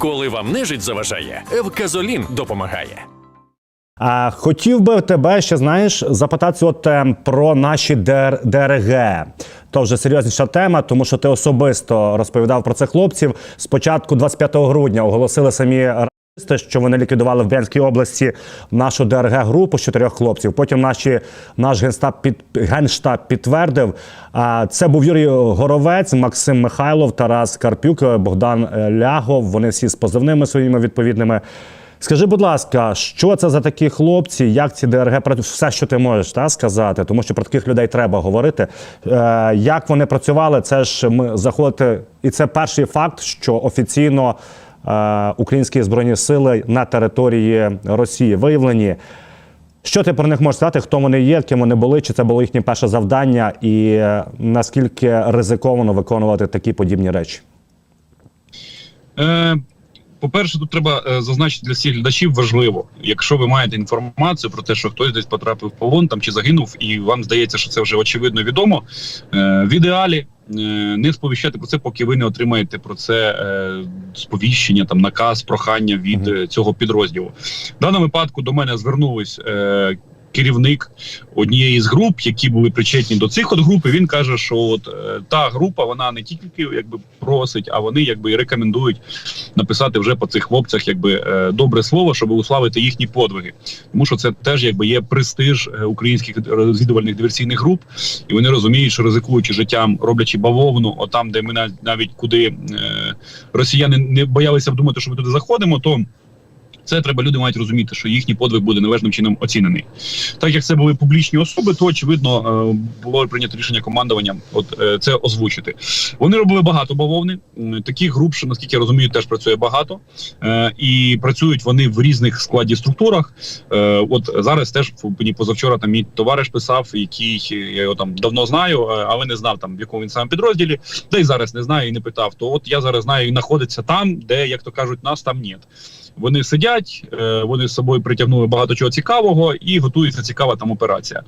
Коли вам нежить заважає, Евказолін допомагає. А, хотів би тебе ще знаєш запитати от е, про наші ДР, ДРГ. То вже серйозніша тема, тому що ти особисто розповідав про це хлопців. Спочатку, 25 грудня, оголосили самі расисти, що вони ліквідували в Брянській області нашу ДРГ групу з чотирьох хлопців. Потім наші наш генштаб під генштаб підтвердив. Це був Юрій Горовець, Максим Михайлов, Тарас Карпюк, Богдан е, Лягов. Вони всі з позивними своїми відповідними. Скажи, будь ласка, що це за такі хлопці? Як ці ДРГ працюють? Все, що ти можеш та, сказати, тому що про таких людей треба говорити. Е, як вони працювали? Це ж ми заходити, і це перший факт, що офіційно українські збройні сили на території Росії виявлені. Що ти про них можеш сказати? Хто вони є, ким вони були? Чи це було їхнє перше завдання, і е, наскільки ризиковано виконувати такі подібні речі? Е, по-перше, тут треба е, зазначити для всіх глядачів важливо, якщо ви маєте інформацію про те, що хтось десь потрапив в полон там чи загинув, і вам здається, що це вже очевидно відомо. Е, в ідеалі не сповіщати про це, поки ви не отримаєте про це е, сповіщення, там наказ, прохання від е, цього підрозділу. В даному випадку до мене звернулись. Керівник однієї з груп, які були причетні до цих от груп, і він каже, що от е, та група вона не тільки якби просить, а вони якби і рекомендують написати вже по цих хлопцях якби е, добре слово, щоб уславити їхні подвиги. Тому що це теж якби є престиж е, українських розвідувальних диверсійних груп, і вони розуміють, що ризикуючи життям, роблячи бавовну, отам, де ми нав- навіть куди росіяни не боялися думати, що ми туди заходимо, то. Це треба люди мають розуміти, що їхній подвиг буде належним чином оцінений. Так як це були публічні особи, то очевидно е, було прийнято рішення командуванням от е, це озвучити. Вони робили багато бавовни. Таких груп, що наскільки я розумію, теж працює багато. Е, і працюють вони в різних складі структурах. От зараз теж мені позавчора там мій товариш писав, який я його там давно знаю, але не знав там в якому він саме підрозділі, та й зараз не знаю і не питав. То от я зараз знаю і знаходиться там, де як то кажуть, нас там нет. Вони сидять, е, вони з собою притягнули багато чого цікавого і готується цікава там операція.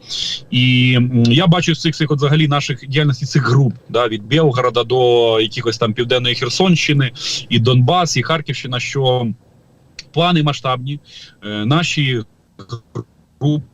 І я бачу з цих цих от взагалі наших діяльності цих груп, да, від Білгорода до якихось там південної Херсонщини, і Донбас, і Харківщина, що плани масштабні. Е, наші групи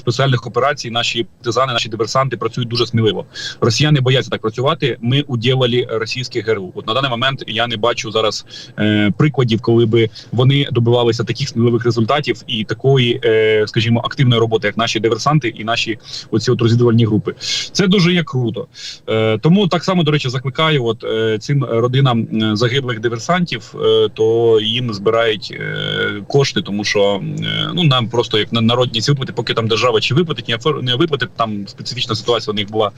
спеціальних операцій, наші партизани, наші диверсанти працюють дуже сміливо. Росіяни бояться так працювати. Ми уділили російських ГРУ. От на даний момент я не бачу зараз е, прикладів, коли би вони добивалися таких сміливих результатів і такої, е, скажімо, активної роботи, як наші диверсанти і наші оці от розвідувальні групи. Це дуже є круто. Е, тому так само до речі закликаю, от е, цим родинам е, загиблих диверсантів, е, то їм збирають е, кошти, тому що е, ну нам просто як на народні ці виплати, поки там держава чи виплатить, не виплатить, там специфічна ситуація у них була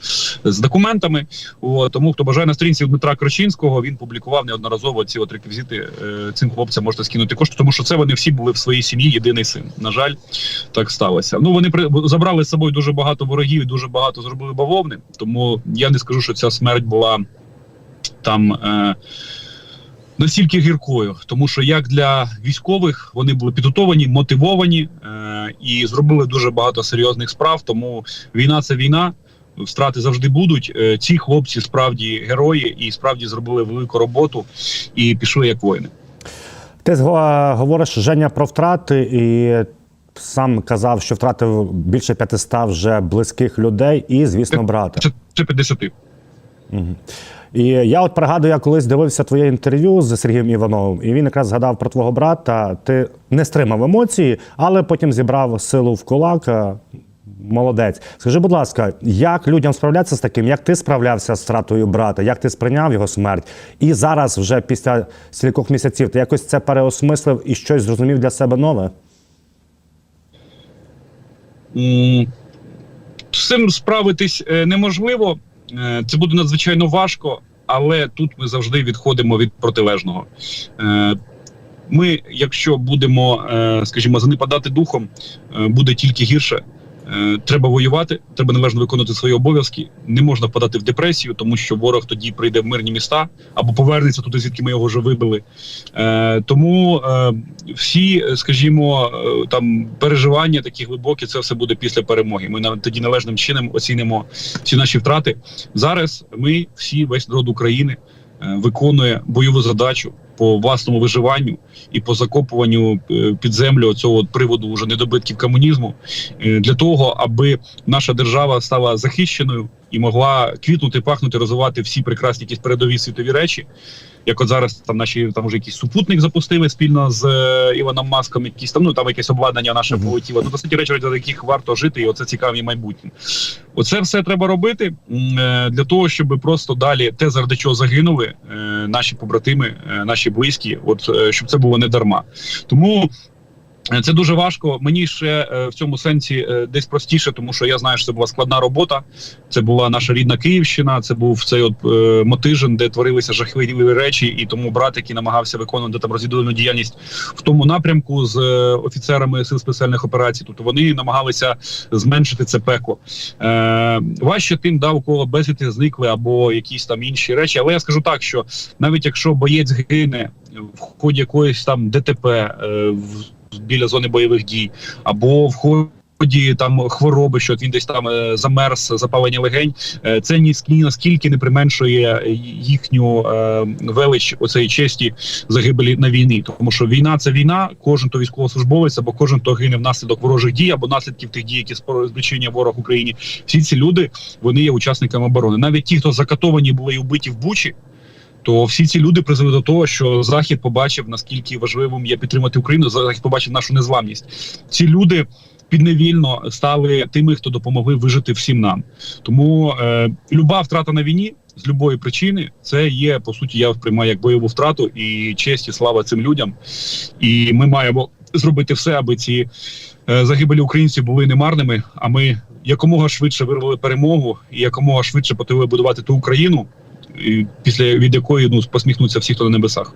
з документами. О, тому хто бажає на сторінці Дмитра Крочинського, він публікував неодноразово ці от реквізити. Е, цим хлопцям можете скинути кошти, тому що це вони всі були в своїй сім'ї єдиний син. На жаль, так сталося. Ну вони при забрали з собою дуже багато ворогів і дуже багато зробили бавовни. Тому я не скажу, що ця смерть була там. Е, настільки гіркою, тому що як для військових вони були підготовані, мотивовані е, і зробили дуже багато серйозних справ. Тому війна це війна. Втрати завжди будуть. Е, ці хлопці справді герої і справді зробили велику роботу і пішли як воїни. Ти говориш Женя про втрати і. Сам казав, що втратив більше 500 вже близьких людей, і звісно, брата. Це 50. І я от пригадую, я колись дивився твоє інтерв'ю з Сергієм Івановим, і він якраз згадав про твого брата. Ти не стримав емоції, але потім зібрав силу в кулак. Е, молодець. Скажи, будь ласка, як людям справлятися з таким? Як ти справлявся з стратою брата? Як ти сприйняв його смерть? І зараз, вже після кількох місяців, ти якось це переосмислив і щось зрозумів для себе нове? З цим справитись е, неможливо. Е, Це буде надзвичайно важко, але тут ми завжди відходимо від протилежного. Е, Ми, якщо будемо, е, скажімо, занепадати духом, буде тільки гірше. Е, Треба воювати, треба належно виконувати свої обов'язки. Не можна впадати в депресію, тому що ворог тоді прийде в мирні міста або повернеться туди, звідки ми його вже вибили. Е, тому е, всі, скажімо, е, там переживання такі глибокі, це все буде після перемоги. Ми на- тоді належним чином оцінимо всі наші втрати. Зараз ми всі, весь народ України, е, виконує бойову задачу по власному виживанню і по закопуванню е, під землю цього приводу вже недобитків комунізму. Е, для того, аби наша держава стала захищеною і могла квітнути, пахнути, розвивати всі прекрасні якісь передові світові речі. Як от зараз там наші там вже якийсь супутник запустили спільно з е, Іваном Маском, якісь там ну там якесь обладнання наше полетіло. Ну досить речі, за яких варто жити, і оце цікаві майбутнє. Оце все треба робити е, для того, щоб просто далі те, заради чого загинули е, наші побратими, е, наші близькі, от е, щоб це було не дарма. Тому. Е, Це дуже важко. Мені ще е, в цьому сенсі е, десь простіше, тому що я знаю, що це була складна робота. Це була наша рідна Київщина. Це був цей от е, мотижин, де творилися жахливі речі, і тому брат, який намагався виконувати там розвідувальну діяльність в тому напрямку з е, офіцерами сил спеціальних операцій. Тобто вони намагалися зменшити це пекло. Е, важче тим, да, у кого безвіти зникли або якісь там інші речі. Але я скажу так, що навіть якщо боєць гине в ході якоїсь там ДТП е, в, біля зони бойових дій, або в ході там хвороби, що він десь там е, замерз, запалення легень, е, це ні, ні наскільки не применшує їхню е, велич оцеї честі загибелі на війні. Тому що війна це війна, кожен то військовослужбовець, або кожен то гине внаслідок ворожих дій, або наслідків тих дій, які спричиняє ворог Україні. Всі ці люди вони є учасниками оборони. Навіть ті, хто закатовані були і вбиті в Бучі. То всі ці люди призвели до того, що Захід побачив наскільки важливим є підтримати Україну. Захід побачив нашу незламність. Ці люди підневільно стали тими, хто допомогли вижити всім нам. Тому е, люба втрата на війні з любої причини це є по суті. Я сприймаю як бойову втрату і честь і слава цим людям. І ми маємо зробити все, аби ці е, загибелі українців були немарними. А ми якомога швидше вирвали перемогу і якомога швидше почали будувати ту Україну, після від якої ну посміхнуться всі, хто на небесах.